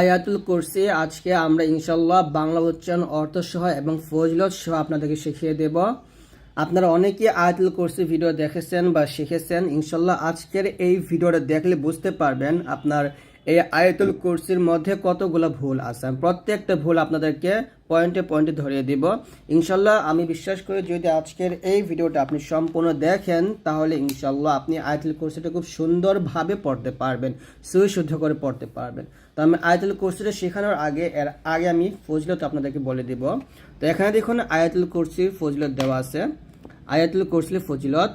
আয়াতুল কোর্সে, আজকে আমরা ইনশাল্লাহ বাংলা উচ্চারণ, অর্থ সহ এবং ফজলত সহ আপনাদেরকে শিখিয়ে দেব। আপনারা অনেকেই আয়াতুল কোর্সে ভিডিও দেখেছেন বা শিখেছেন। ইনশাল্লাহ আজকের এই ভিডিওটা দেখলে বুঝতে পারবেন আপনার এই আয়াতুল কুরসির মধ্যে কতগুলো ভুল আছে? প্রত্যেকটা ভুল আপনাদেরকে পয়েন্টে পয়েন্টে ধরিয়ে দিব। ইনশাল্লাহ আমি বিশ্বাস করি যদি আজকের এই ভিডিওটা আপনি সম্পূর্ণ দেখেন, তাহলে ইনশাল্লাহ আপনি আয়াতুল কুরসিটা খুব সুন্দরভাবে পড়তে পারবেন সুশুদ্ধ করে পড়তে পারবেন। তো আমি আয়াতুল কুরসিটা শেখানোর আগে, এর আগে আমি ফজলত আপনাদেরকে বলে দিব। তো এখানে দেখুন, আয়াতুল কুরসির ফজলত দেওয়া আছে। আয়াতুল কুরসির ফজিলত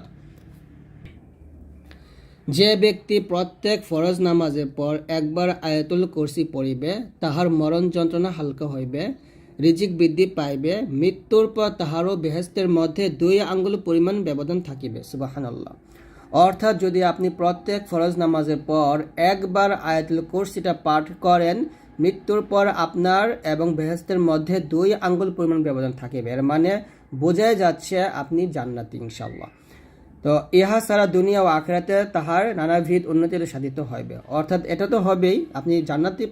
যে ব্যক্তি প্রত্যেক ফরজ নামাজের পর একবার আয়াতুল কুরসি পড়িবে, তাহার মরণ যন্ত্রণা হালকা হইবে, রিজিক বৃদ্ধি পাইবে, মৃত্যুর পর তাহারও বেহেস্তের মধ্যে দুই আঙ্গুল পরিমাণ ব্যবধান থাকিবে। সুবাহানাল্লাহ। অর্থাৎ যদি আপনি প্রত্যেক ফরজ নামাজের পর একবার আয়াতুল কুরসিটা পাঠ করেন, মৃত্যুর পর আপনার এবং বেহেস্তের মধ্যে দুই আঙ্গুল পরিমাণ ব্যবধান থাকিবে। এর মানে বোঝাই যাচ্ছে আপনি জান্নাতি ইনশাল্লাহ তো ইহা সারা দুনিয়া ও আখরাতে তাহার নানাবিধ উন্নতির সাধিত হইবে। অর্থাৎ এটা তো হবেই, আপনি জান্নাতি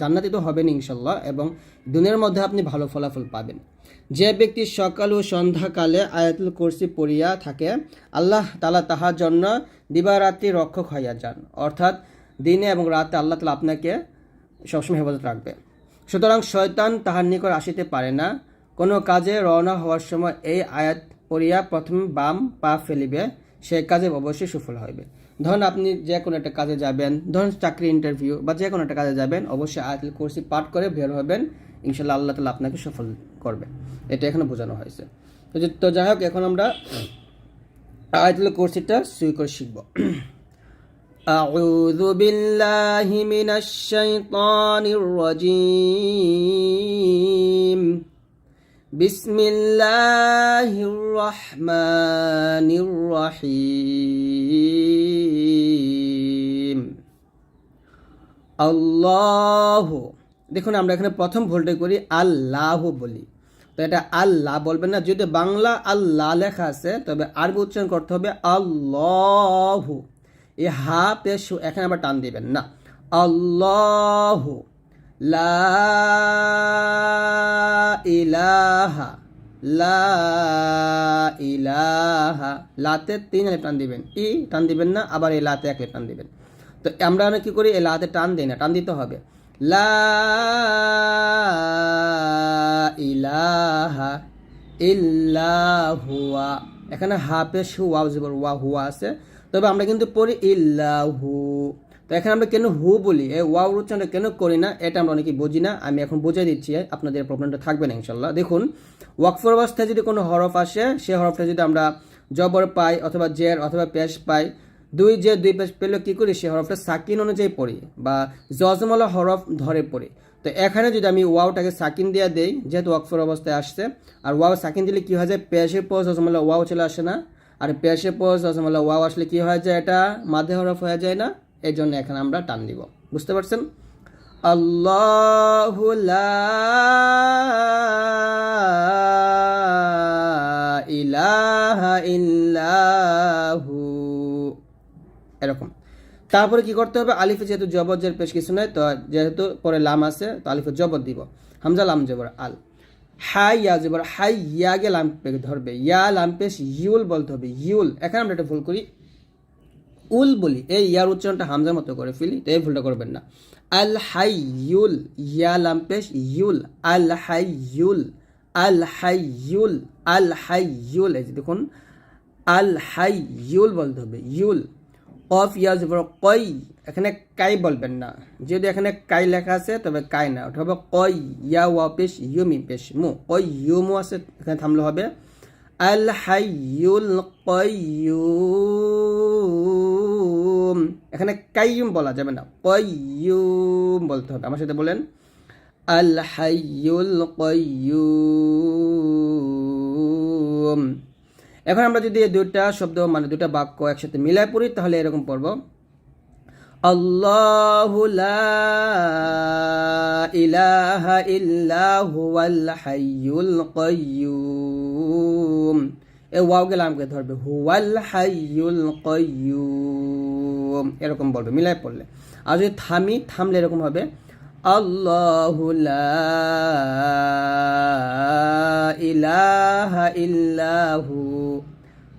জান্নাতি তো হবেন ইনশাল্লাহ এবং দুনিয়ার মধ্যে আপনি ভালো ফলাফল পাবেন। যে ব্যক্তি সকাল ও সন্ধ্যাকালে আয়াতুল কুরসি পড়িয়া থাকে, আল্লাহ তালা তাহার জন্য দিবারাত্রি রক্ষক হইয়া যান। অর্থাৎ দিনে এবং রাতে আল্লাহ তালা আপনাকে সবসময় হেফাজত রাখবে। সুতরাং শয়তান তাহার নিকট আসিতে পারে না। কোনো কাজে রওনা হওয়ার সময় এই আয়াত পড়িয়া প্রথমে বাম পা ফেলিবে সেই কাজে অবশ্যই সফল হইবে ধরুন আপনি যে কোনো একটা কাজে যাবেন ধরুন চাকরি ইন্টারভিউ বা যে কোনো একটা কাজে যাবেন অবশ্যই আয়াতুল কুরসি পাঠ করে বের হবেন ইনশাল্লাহ আল্লাহ তালা আপনাকে সফল করবে এটা এখানে বোঝানো হয়েছে তো যে- তো যাই হোক এখন আমরা আয়াতুল কুরসিটা সুই করে শিখব أعوذ بالله من الشيطان الرجيم بسم الله الرحمن الرحيم আল্লাহ দেখুন আমরা এখানে প্রথম ভুলটা করি আল্লাহ বলি তো এটা আল্লাহ বলবেন না যদি বাংলা আল্লাহ লেখা আছে তবে আরবি উচ্চারণ করতে হবে আল্লাহ এই হা পেশ এখানে আবার টান দিবেন না আল্লাহ লা ইলাহা লা ইলাহা। লাতে তিন আলিফ টান দিবেন। ই টান দিবেন না, আবার এই লাতে এক টান দিবেন। তো আমরা কি করি? এই লাতে টান দিই না, টান দিতে হবে। লা ইলাহা ইল্লাহুয়া। এখানে হাফে শু ওয়াও জবর ওয়া হুয়া আছে। তবে আমরা কিন্তু পড়ি ইল্লাহু। তো এখানে আমরা কেন হু বলি? এই ওয়াও উচ্চারণটা কেন করি না? এটা আমরা অনেকেই বুঝি না। আমি এখন বুঝিয়ে দিচ্ছি, আপনাদের প্রবলেমটা থাকবে না ইনশাল্লাহ। দেখুন, ওয়াকফর অবস্থায় যদি কোনো হরফ আসে, সে হরফটা যদি আমরা জবর পাই অথবা জের অথবা পেশ পাই, দুই যে দুই পেশ পেলে কি করি? সে হরফটা সাকিন অনুযায়ী পড়ি বা জজমলা হরফ ধরে পড়ি। তো এখানে যদি আমি ওয়াওটাকে সাকিন দিয়ে দেই, যেহেতু ওয়াকফর অবস্থায় আসছে, আর ওয়াও সাকিন দিলে কি হয় যায়? পেশের পর জজমলা ওয়াও চলে আসে না। আর পেশের পর জজমলা ওয়াও আসলে কি হয়ে যায়? এটা মাঝে হরফ হয়ে যায় না। এই জন্য এখানে আমরা টান দিব। বুঝতে পারছেন? আল্লাহ ইল্লাহু। এরকম। তারপরে কি করতে হবে? আলিফে যেহেতু জবর পেশ কিছু নয় তো যেহেতু পরে লাম আছে, তো আলিফে জবর দিব। হামজা, লাম জবর, আল। হাই, ইয়া জবর, হাই ইয়াগে লাম ধরবে। ইয়া, লাম পেশ, ইউল বলতে হবে। ইউল। এখানে আমরা এটা ভুল করি। উল বলি, এই ইয়ার উচ্চারণটা হামজার মতো করে ফেলি, তো এই ভুলটা করবেন না। আল হাই ইউল ইয়া লাম পেশ ইউল আল হাই ইউল আল হাই ইউল আল হাই ইউল এই যে দেখুন, আল হাই ইউল বলতে হবে ইউল অফ ইয়াজ কই, এখানে কাই বলবেন না। যদি এখানে কাই লেখা আছে, তবে কাই না ওটা হবে কই, ইয়া, ওয়া, পেশ ইউমি পেশ, মু। কই ইউমু আছে, এখানে থামলে হবে। আল কয়ুম এখানে কাইয়ুম বলা যাবে না কয়ুম বলতে হবে। আমার সাথে বলেন আল কয়ুম এখন আমরা যদি দুটা শব্দ মানে দুটা বাক্য একসাথে মিলাই পড়ি, তাহলে এরকম পড়ব, আল্লাহু লা ইলাহা ইল্লা হুয়াল হাইয়ুল কাইয়্যুম এ ওয়াও গেলে আমাকে ধরবে, হুয়াল হাইয়ুল কাইয়্যুম এরকম বলবে মিলাই পড়লে। আর যদি থামি, থামলে এরকম হবে, আল্লাহু লা ইলাহা ইল্লাহু।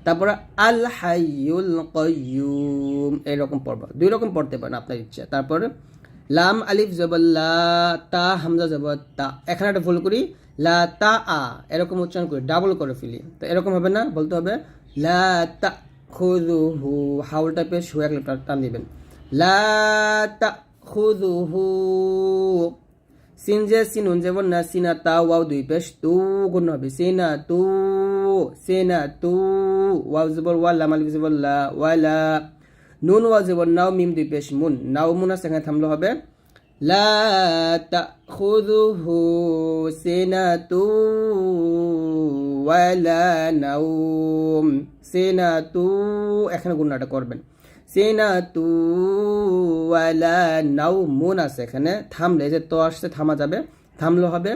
তারপরে আল হাইয়ুল কয়্যুম এরকম পড়বা। দুই রকম পড়তে পারেন আপনার ইচ্ছা। তারপরে লাম আলিফ জবল্লা তা, হামজা জবর তা। এখানে একটা ভুল করি। লা তা আ, এরকম উচ্চারণ করি ডাবল করে ফেলি। তো এরকম হবে না, বলতে হবে, লা তা খুদুহু হাউলটা পেশ হয়ে এক টান দিবেন। লা তা খুদুহু সিন যে সিনুন যেমন না, সিনা তা, ওয়াও দুই পেশ, তু গুণ হবে। সিনা তু সিনা তু, ওয়াও জবর ওয়া লাম আলিফ জবর লা, ওয়ালা নুন ওয়াও জবর নাও মিম দুই পেশ মুন। নাও মুন এখানে থামলে হবে। লা তাখুযুহু সিনাতু ওয়ালা নাউম সিনাতু, এখানে গুণাটা করবেন। সিনাতু ওয়ালা নাউমুন আছে এখানে থামলে যে তো আসছে, থামা যাবে। থামলো হবে।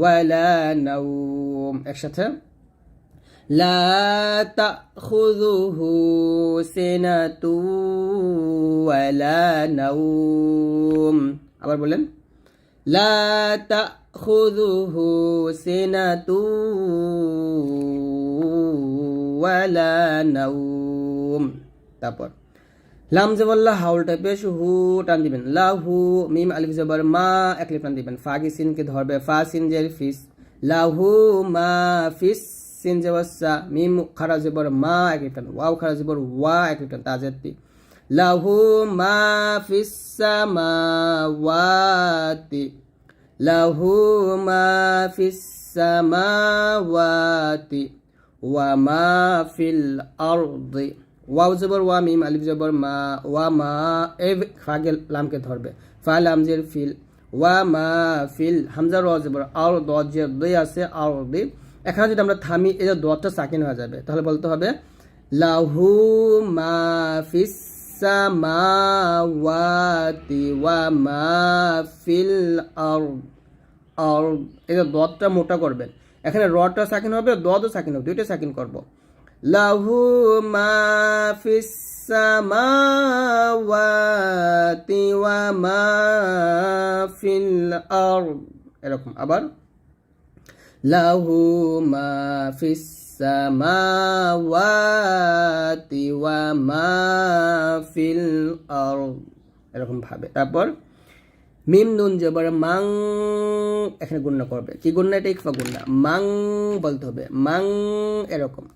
ওয়ালা নাউম একসাথে لا تأخذه سنة ولا نوم আবার বলেন لا تأخذه سنة ولا نوم তারপর লাম জবল্লা হাউলটা পেশ হু টান দিবেন লা হু মিম আলিফ জবর মা এক লিপ টান দিবেন ফাগি সিনকে ধরবে ফা সিন জের ফিস লাহু মা ফিস সিন জবর সা মিম খারা জবর মা এক টান ওয়াও খারা জবর ওয়া এক তাজেতি লাহু মা ফিস সামাওয়াতি লাহু মা ফিস সামাওয়াতি ওয়া মা ফিল আরদি। ওয়াও জবর ওয়া, মিম আলিফ জবর মা, ওয়া মা, এ ফাগে লামকে ধরবে। ফা লাম জের ফিল, ওয়া মা ফিল হামজা র জবর আর দ যে দুই আছে আর দি এখানে যদি আমরা থামি, এই যে দটা সাকিন হয়ে যাবে, তাহলে বলতে হবে, লাহু মা ফিস সামাওয়াতি ওয়া মা ফিল আর আর এই যে দটা মোটা করবেন। এখানে রটা সাকিন হবে, দদও সাকিন হবে দুইটা সাকিন করব। লাহু মা ফিস সামাওয়াতি ওয়া মা ফিল আরদ, এরকম। আবার লাহু মা ফিস মা ফিল এরকম ভাবে। তারপর, মিম নুন জবর মাং, এখানে গুণনা করবে। কি গুণনা? এটা ইকফা গুণনা। মাং বলতে হবে। মাং এরকম।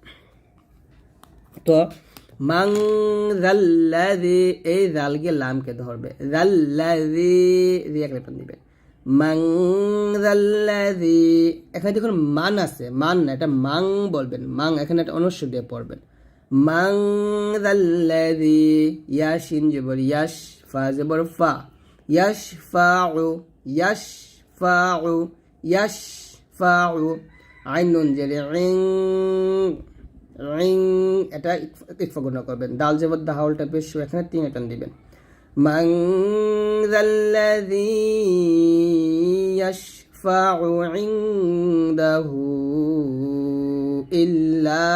তো, মাং জাল্লাদি এই জালকে লামকে ধরবে। জাল্লাদি দিয়ে একটা টান দিবে। মাং এখানে দেখুন মান আছে, মান না, এটা মাং বলবেন, মাং, এখানে একটা অনুস্ব দিয়ে পড়বেন। মাং জাল্লাদি ইয়াসিন জবর ইয়াস, ফা জবর ফা। ইয়াস, ফাউ ইয়াস ফাউ ইয়াস, ফাউ। আইনুন জেরে ইং রিং এটা ইকফা গুণ করবেন। দাল জবর দাহাউলটা বেশ, এখানে তিন টান দিবেন। মান যাল্লাযী ইয়াশফাউ ইনদাহু ইল্লা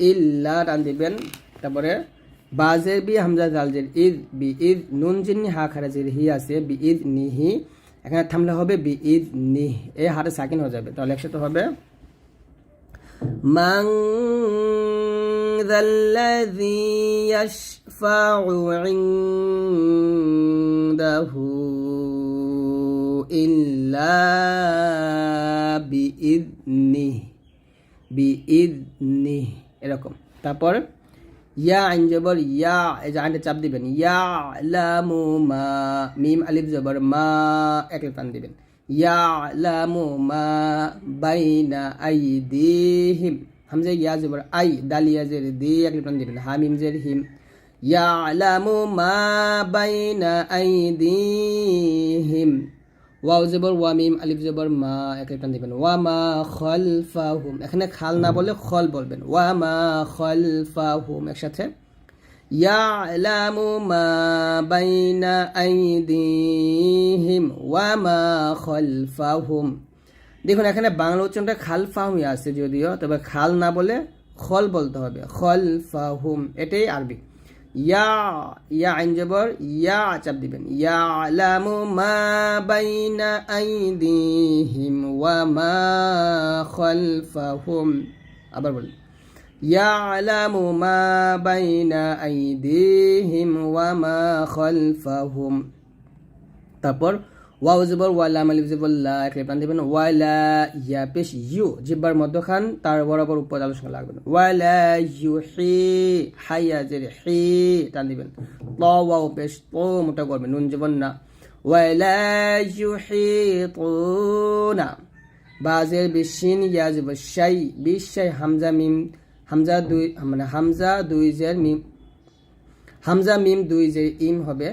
ইল্লা টান দিবেন তারপরে বাজের বি হামজা জালজের ইদ বি ইদ নুন জিন্নি হা খারাজের হি আছে বি ইদ নিহি এখানে থামলে হবে বি ইদ নিহ এ হারে সাকিন হয়ে যাবে তাহলে একসাথে হবে من ذا الذي يشفع عنده إلا بإذنه بإذنه এরকম তারপর ইয়া আইন জবর ইয়া এই যে আইনটা চাপ দিবেন ইয়া লামু মা মিম আলিফ জবর মা এক টান দিবেন ইয়ালামু মা বাইনা আইদিহিম হামজা ইয়া জবর আই দালিয়া জের দি এক লিপন দিবেন হামিম জের হিম ইয়ালামু মা বাইনা আইদিহিম ওয়াও জবর, ওয়া মিম, আলিফ জবর, মা, এক একটা দিবেন। ওয়ামা মা খলফাহুম। এখানে খাল না বলে খল বলবেন। ওয়ামা মা খলফাহুম একসাথে। ইয়ালামু মা বাইনা আইদিহিম। ওয়া মা খলফাহুম। দেখুন, এখানে বাংলা উচ্চারণটা খালফাহুম আছে যদিও, তবে খাল না বলে খল বলতে হবে। খলফাহুম, এটাই আরবি। ইয়া ইয়া আইন জবর ইয়া চাপ দিবেন ইয়া আলামু মা বাইনা আইদিহিম ওয়া মা খালফাহুম আবার বলি يعلم ما بين أيديهم وما خلفهم তারপর ওয়াও জবর ওয়ালা মালিফ জবর লা এখানে প্রাণ দিবেন। ওয়ালা ইয়া পেশ ইউ জিব্বার মধ্যখান তার বরাবর উপর আলোচনা লাগবেন ওয়ালা ইউ হি হাইয়া জের হি টান দিবেন। ত ওয়াও পেশ তো মোটা করবেন নুন জবর না। ওয়ালা ইউ হি না বাজের বিশিন ইয়া জবর শাই, বিশাই হামজা মিম, হামজা দুই মানে হামজা দুই জের মিম, হামজা মিম দুই জের ইম হবে।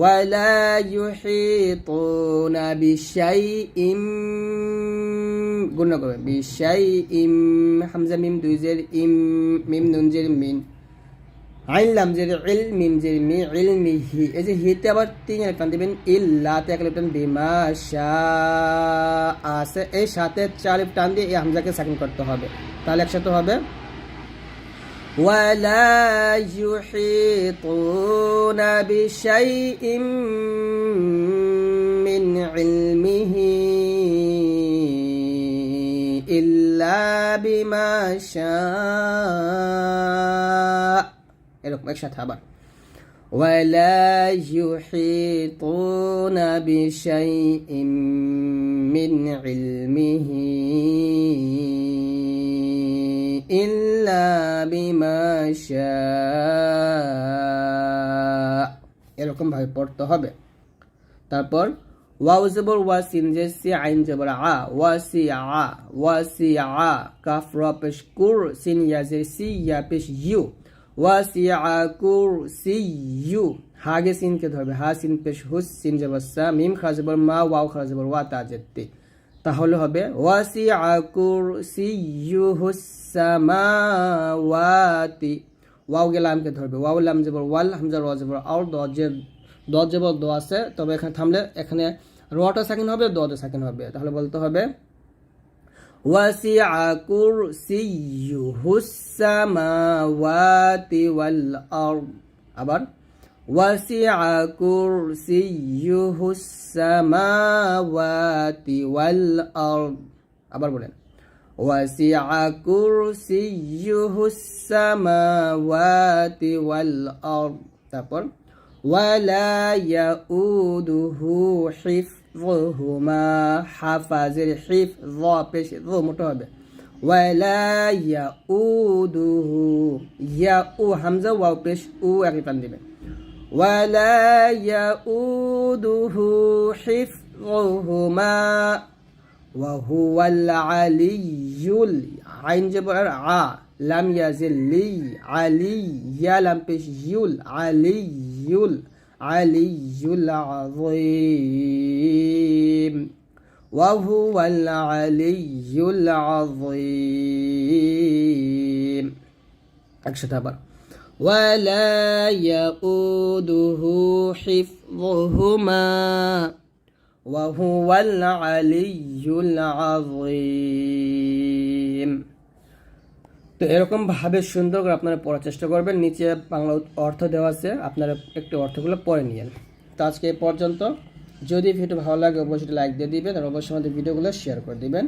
ওয়ালা ইউহিতুনা বিশাইইম গুণ করবে। বিশাইইম হামজা মিম দুই জের ইম, মিম নুন জের মিন। আইন লাম জের ইল, মিম জের মি ইল মি হি। এই যে হিতে আবার তিন টান দিবেন ইল্লাতে এক টান বিমা শা আছে। এই সাথে চার টান দিয়ে এই হামজাকে সাকিন করতে হবে। তাহলে একসাথে হবে ولا يحيطون بشيء من علمه إلا بما شاء এরকম একসাথে আবার ولا يحيطون بشيء من علمه إلا بما شاء এরকম ভাবে পড়তে হবে তারপর ওয়াও জবর ওয়া সিন যে সি আইন জবর আ ওয়া সি আ ওয়া সি আ কাফ র পেশ কুর সিন ইয়া জে সি ইয়া পেশ ইউ সি ইউ হাগে সিন কে ধরবে। হা সিন পেশ হুস সিন জবর সা, মিম খা জবর মা, ওয়াও খা জবর ওয়া, তা জেতে তাহলে হবে ওয়াসি আকুর সি ইউ হুসামাওয়াতি ওয়াও গেলামকে ধরবে। ওয়াও লাম জবর ওয়াল, হামজা র জবর আর দ যে দ দ আছে। তবে এখানে থামলে এখানে রটা সেকেন্ড হবে দটা সেকেন্ড হবে। তাহলে বলতে হবে ওয়াসি আকুর সি ইউ হুসামাওয়াতি ওয়াল আর আবার وسع كرسيه السماوات والأرض আবার বলেন وسع كرسيه السماوات والأرض তারপর ولا يؤوده حفظهما حفظ الحفظ بش ذو متوبة ولا يؤوده. يأو حمزة واو بش أو أغيب ولا يؤوده حفظهما. وهو العلي العين جبر لم يزل لي علي. يا لم بش يول علي يول علي العظيم وهو العلي العظيم একসাথে আবার ولا يؤوده حفظهما وهو العلي العظيم তো এরকম ভাবে সুন্দর করে আপনারা পড়ার চেষ্টা করবেন। নিচে বাংলা অর্থ দেওয়া আছে। আপনারা একটু অর্থগুলো পড়ে নিয়েন। তো আজকে এই পর্যন্ত। যদি ভিডিও ভালো লাগে, অবশ্যই লাইক দিয়ে দিবেন আর অবশ্যই আমাদের ভিডিওগুলো শেয়ার করে দিবেন।